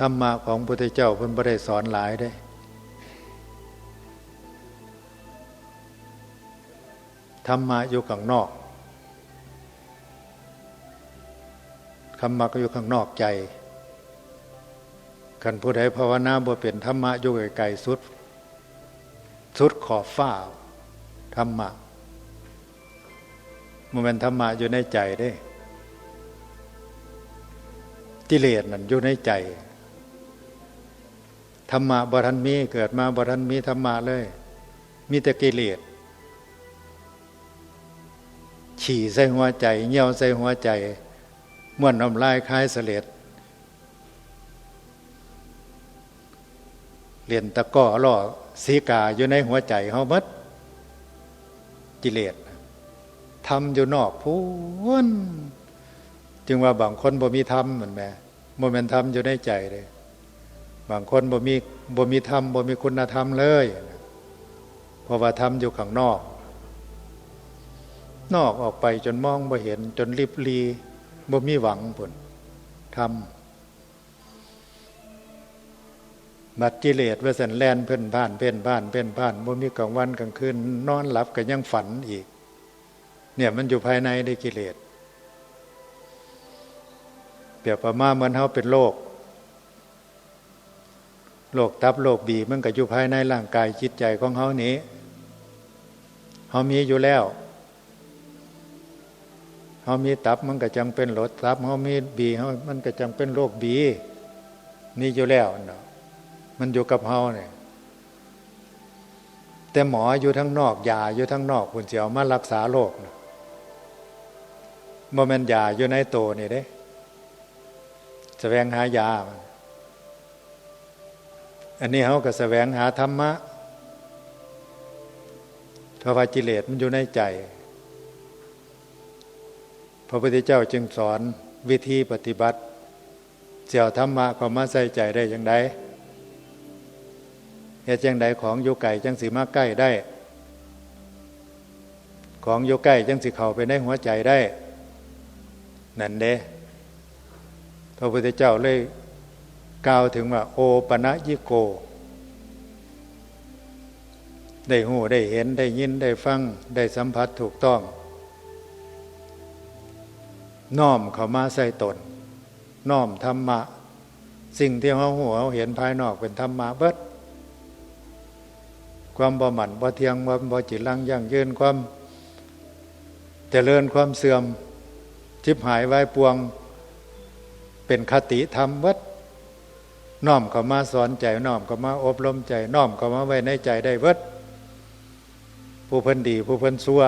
ธรรมะของพระพุทธเจ้าเพิ่นบ่ได้สอนหลายได้ธรรมะอยู่ข้างนอกธรรมะก็อยู่ข้างนอกใจคันผู้ใดภาวนาบ่เป็นธรรมะอยู่ไกลๆสุด สุดขอบฟ้าธรรมะมันเป็นธรรมะอยู่ในใจเด้กิเลสนั่นอยู่ในใจ ธรรมะบรันมีเกิดมาบรันมีธรรมะเลย มีแต่กิเลสฉี่ใส่หัวใจเหี่ยวใส่หัวใจม้วนน้ำลายคล้ายเสลดเรียนตะก้อล่อสีกาอยู่ในหัวใจเฮามัดกิเลสทำอยู่นอกพูนจึงว่าบางคนบ่มีธรรมเหมือนแม่บ่แม่นธรรมอยู่ในใจเลย บางคนบ่มีบ่มีธรรมบ่มีคุณธรรมเลยเพราะว่าธรรมอยู่ข้างนอก นอกออกไปจนมองบ่เห็น จนริบลีบ่มีหวังผลทำบัดกิเลสว่าสันแลนเพ่นผ่านเพ่นผ่านเพ่นผ่านบ่มีกลางวันกลางคืนนอนหลับก็ยังฝันอีก เนี่ยมันอยู่ภายในได้กิเลสเปรียบประมาเหมือนเฮาเป็นโรค โรคตับโรคบีมันก็อยู่ภายในร่างกายจิตใจของเฮานี้เฮามีอยู่แล้วเฮามีตับมันก็จังเป็นโรคตับเฮามีบีเฮามันก็จังเป็นโรคบีนี่อยู่แล้วเนาะมันอยู่กับเฮาเนี่ยแต่หมออยู่ทั้งนอกยาอยู่ทั้งนอกคุณเสียวมารักษาโรคนะบ่แม่นยาอยู่ในโตนี่เด้แสวงหายา อันนี้เขาก็แสวงหาธรรมะเพราะว่ากิเลสมันอยู่ในใจ พระพุทธเจ้าจึงสอนวิธีปฏิบัติเสี่ยวธรรมะก็มาใส่ใจได้อย่างไรเหตุอย่างใดของโยไก่จังสีมาใกล้ได้ ของโยใกล้จังสิเข้าไปในหัวใจได้ นั่นเด้พระพุทธเจ้าเลย กล่าวถึงว่า โอปะนะยิโก ได้หูได้เห็นได้ยินได้ฟัง ได้สัมผัสถูกต้อง น้อมเข้ามาใส่ตน น้อมธรรมะ สิ่งที่เขาหัวเห็นภายนอกเป็นธรรมะเบิด ความบ่หมันบ่เทียงความบ่จิตลังยั่งยืนความเจริญความเสื่อมชิบหายไว้ปวง เป็นคติธรรมวัด น้อมเข้ามาสอนใจน้อมเข้ามาอบรมใจน้อมเข้ามาไว้ในใจได้เวิดผู้เพิ่นดี ผู้เพิ่นซัว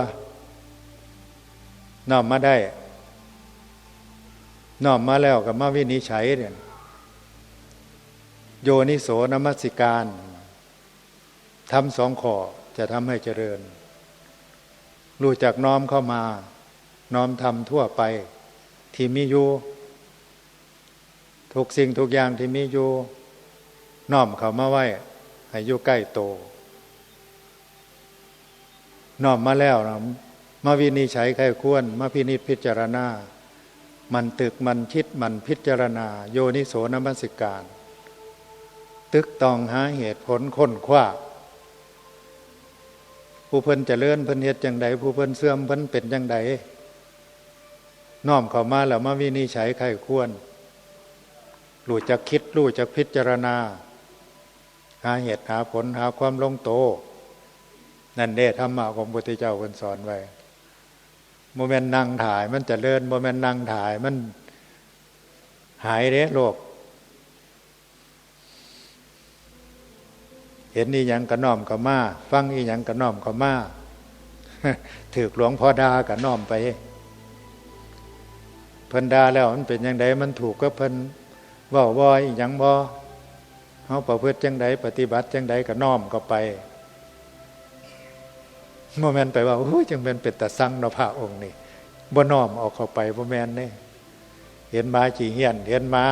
น้อมมาได้ น้อมมาแล้วกับมาวินิจฉัยเนี่ยโยนิโสนมัสิการทำสองข้อจะทำให้เจริญ รู้จักน้อมเข้ามา น้อมทำทั่วไป ที่มีอยู่ ทุกสิ่งทุกอย่างที่มีอยู่น้อมเขามาไว้ให้อยู่ใกล้โตน้อมมาแล้วนะมาวินิจฉัยใครควร มาพินิจพิจารณา มันตึกมันคิดมันพิจารณา โยนิโสนมัสิการ ตึกตองหาเหตุผลค้นคว้าผู้เพิ่นเจริญเพิ่นเฮ็ดจังใดผู้เพิ่นเสื่อมเพิ่นเป็นจังใดน้อมเข้ามาแล้วมาวินิจฉัยใครควร รู้จักคิดรู้จักพิจารณา หาเหตุหาผลหาความลงโต นั่นเด้ธรรมะของพระพุทธเจ้าเพิ่นสอนไว้โมเมนต์นั่งถ่ายมันจะเจริญโมเมนต์นั่งถ่ายมันหายเด้โลก เห็นนี่ยังกระน้อมก็มา ฟังอีหยังกระน้อมก็มาถือหลวงพ่อดากระน้อมไป เพิ่นดาแล้วมันเป็นยังไงมันถูกก็เพิ่น ว่าว่อีหยังบ่เฮาประพฤติจังใดปฏิบัติจังใดก็น้อมก็ไปโมเมนไปว่าโอ้ยจังเป็นเป็ดตะสั่งนาะพระองค์นี่บ่น้อมออกเข้าไปบ่แมนนี่เห็นมาจีเฮียน เห็นมา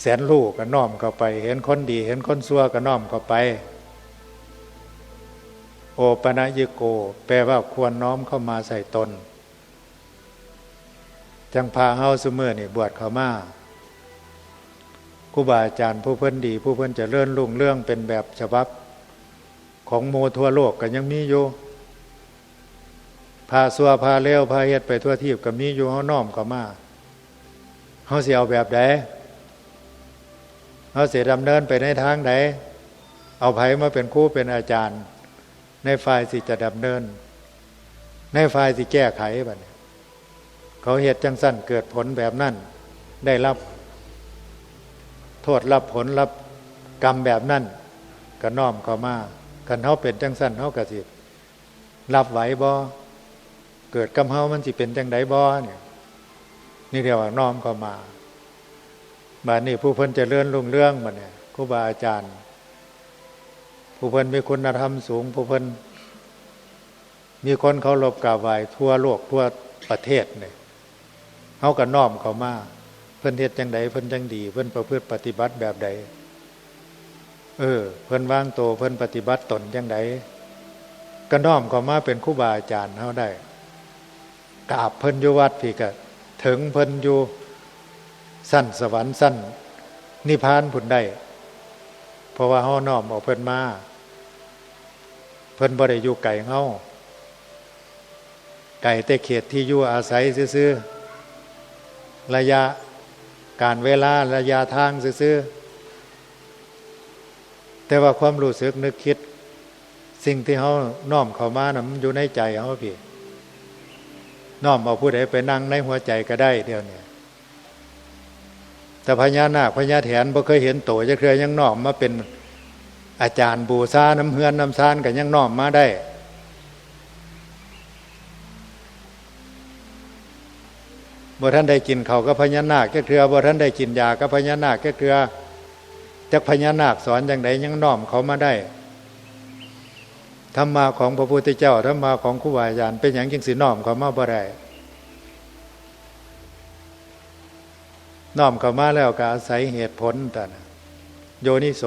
แสนลูกก็น้อมเข้าไป เห็นคนดี เห็นคนซัวก็น้อมเข้าไป โอปะนะยโก แปลว่าควรน้อมเข้ามาใส่ตน จังพาเฮาซุมือนี่บวชเข้ามา ครูบาอาจารย์ผู้เพิ่อนดี ผู้เพิ่อนจะเลื่อนลุ่งเรื่องเป็นแบบฉบับ ของโมทั่วโลกก็ยังมีอยู่พาสัวพาเลวพาเฮ็ดไปทั่วทีบก็มีอยู่เฮาน้อมเข้ามาเฮาสิเอาแบบใดเฮาสิดำเนินไปในทางใดเอาไผมาเป็นครูเป็นอาจารย์ ในฝ่ายสิจะดำเนิน ในฝ่ายสิแก้ไขบัดเขาเฮ็ดจังสั้นเกิดผลแบบนั้นได้รับ โทษรับผลรับกรรมแบบนั้นก็น้อมเข้ามากันเฮาเป็นจังสั้นเฮาก็สิรับไหวบ่เกิดกำเฮามันสิเป็นจังไดบ่เนี่ยนี่เรียกว่าน้อมเข้ามาบาดนี้ผู้เพิ่นจะเลื่อนลุงเรื่องบัดเนี่ยครูบาอาจารย์ ผู้เพิ่นมีคุณธรรมสูง ผู้เพิ่นมีคนเขารบกราบไหวทั่วโลกทั่วประเทศเนี่ยเฮาก็น้อมเข้ามา พิ่นเฮ็ดจังไดเพิ่นจังดี เพิ่นประพฤติปฏิบัติแบบใด เออ เพิ่นวางโตวเพิ่นปฏิบัติตนจังไดก็น้อมเข้ามาเป็นครูบาอาจารย์เฮาได้กราบเพิ่นอยู่วัดพี่ก็ถึงเพิ่นอยู่สั้นสวรรค์สั้นนิพพานผุนได้ เพราะว่าเฮาน้อมเอาเพิ่นมาเพิ่นบ่ได้อยู่ไกลเฮาไก่แต่เขตที่อยู่อาศัยซื่อๆระยะ การเวลาระยะทางซื่อแต่ว่าความรู้สึกนึกคิด สิ่งที่เฮาน้อมเข้ามานะมันอยู่ในใจเฮาพี่น้อมเอาผู้ใดไปนั่งในหัวใจก็ได้เดียวเนี่ยแต่พญานาคพญาแถนบ่เคยเห็นโตจะเคยยังน้อมมาเป็นอาจารย์บูซาน้ำเฮือนน้ำซานก็ยังน้อมมาได้ บ่ท่านได้กินเขาก็พญานาคแค่เครือบ่ท่านได้กินยาก็พญานาคแค่เครือจักพญานาคสอนอย่างไดยังน้อมเขามาได้ธรรมาของพระพุทธเจ้าธรรมาของครูบาอาจารย์เป็นอย่างจึงสิน้อมเขามาบ่ได้น้อมเขามาแล้วก็อาศัยเหตุผลแต่นะโยนิโส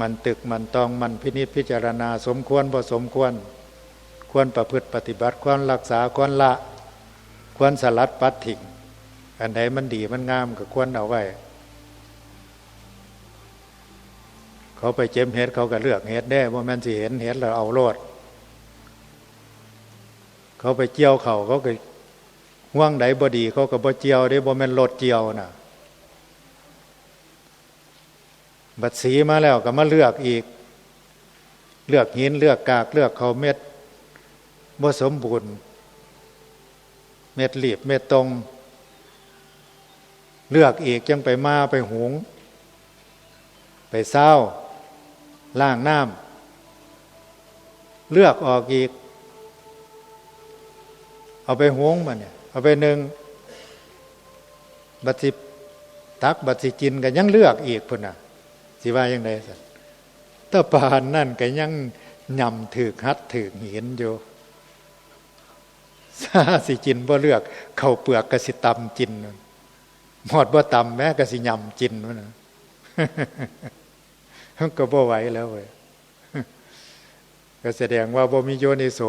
มันตึกมันตองมันพินิจพิจารณา สมควรบ่สมควร ควรประพฤติปฏิบัติควรรักษาควรละ ควรสลัดปัดถิ่งอันไหนมันดีมันงามก็ควรเอาไว้ เขาไปเจ็มเห็ดเขาก็เลือกเห็ดได้ว่ามันสิเห็นเห็ดแล้วเอาโลด เขาไปเจียวเขาเขาก็ห่วงใดบอดี เขาก็บ่เจียวได้บ่แม่นรถเจียวน่ะบัดสีมาแล้วก็มาเลือกอีก เลือกหินเลือกกาก เลือกเขาเม็ดบ่สมบูรณ์ เม็ดหลีบเม็ดตรง เลือกอีกยังไปมาไปหุง ไปเศร้าล่างน้ำเลือกออกอีก เอาไปหุงมันเนี่ยเอาไปหนึ่งบัตสิตักบัตสิจินกันยังเลือกอีกพุ่นน่ะสิว่ายังไงสัตตะปานนั่นก็ยังยำถือฮัดถือเห็นอยู่ ซาสิจินบ่เลือกเข้าเปลือกกสิตำจินหมดบ่ตำแม้กสิยำจินมันนะก็บ่ไหวแล้วเว้ยก็แสดงว่าบ่มีโยนิโส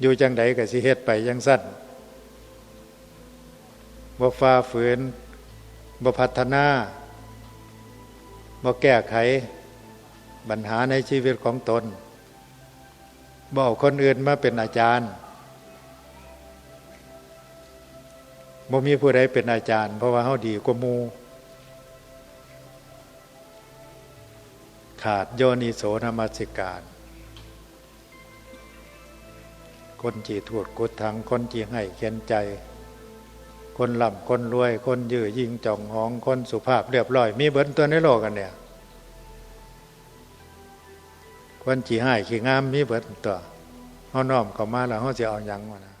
อยู่จังใดก็สิเฮ็ดไปยังสั้นบ่ฟ้าฝืนบ่พัฒนาบ่แก้ไขปัญหาในชีวิตของตนบ่เอาคนอื่นมาเป็นอาจารย์ บ่มีผู้ใดเป็นอาจารย์ เพราะว่าเฮาดีกว่ามูขาดโยนิโสนมัสิการคนจีถวดกุดทังคนจีให้เขียนใจ คนล่ำคนรวย คนยื้อยิงจ่องหองคนสุภาพเรียบร้อย มีเบิ้ตัวในโลกกันเนี่ย คนจีให้ขี้งามมีเบิ้ตัวเขาน้อมเข้ามาแล้วเขาจะเอาอยัางมานะ